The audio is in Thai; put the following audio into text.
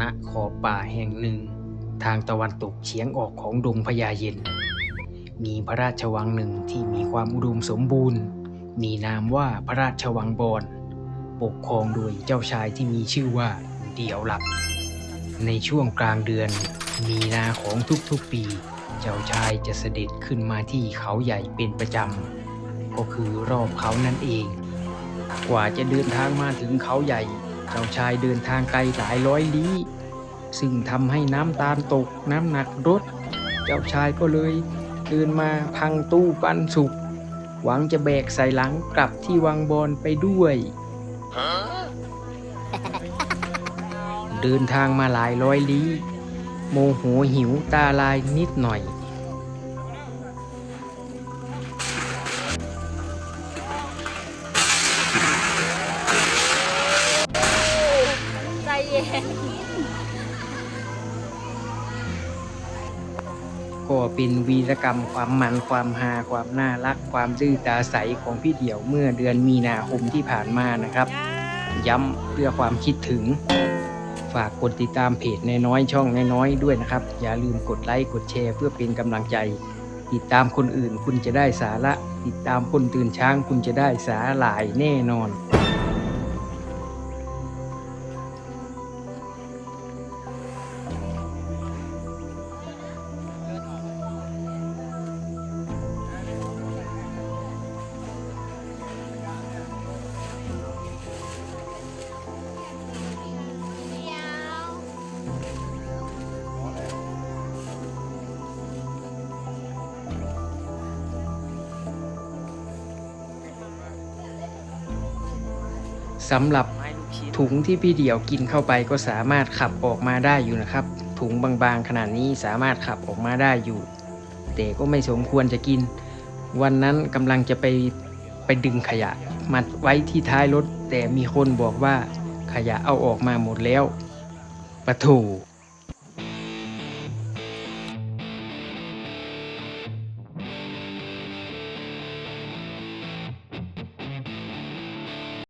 ณขอบป่าแห่งหนึ่ง ทางตะวันตกเฉียงออกของดงพญาเย็น มีพระราชวังหนึ่งที่มีความอุดมสมบูรณ์ มีนามว่าพระราชวังบอน ปกครองโดยเจ้าชายที่มีชื่อว่าเดี่ยวหลับ ในช่วงกลางเดือน มีนาของทุกๆปี เจ้าชายจะเสด็จขึ้นมาที่เขาใหญ่เป็นประจำก็คือรอบเขานั่นเอง กว่าจะเดินทางมาถึงเขาใหญ่ เจ้าชายเดินทางไกลหลายร้อยลี้ซึ่งทำให้น้ำตาลตกน้ำหนักลดเจ้าชายก็เลยเดินมาพังตู้ปันสุก หวังจะแบกใส่หลังกลับที่วังบอนไปด้วย เดินทางมาหลายร้อยลี้ โมโหหิวตาลายนิดหน่อย ก็เป็นวีรกรรมความมันความฮาความน่ารักความซื่อตาใสของพี่เดี่ยวเมื่อเดือนมีนาคมที่ผ่านมานะครับ ย้ำเพื่อความคิดถึง ฝากกดติดตามเพจน้อยๆช่องน้อยๆด้วยนะครับ อย่าลืมกดไลค์กดแชร์เพื่อเป็นกำลังใจ ติดตามคนอื่นคุณจะได้สาระ ติดตามคนตื่นช้างคุณจะได้สาหลายแน่นอน สำหรับถุงที่พี่เดี่ยวกินเข้าไปก็สามารถขับออกมาได้อยู่นะครับ ถุงบางๆขนาดนี้สามารถขับออกมาได้อยู่ แต่ก็ไม่สมควรจะกิน วันนั้นกำลังจะไปไปดึงขยะมัดไว้ที่ท้ายรถ แต่มีคนบอกว่าขยะเอาออกมาหมดแล้วปะถู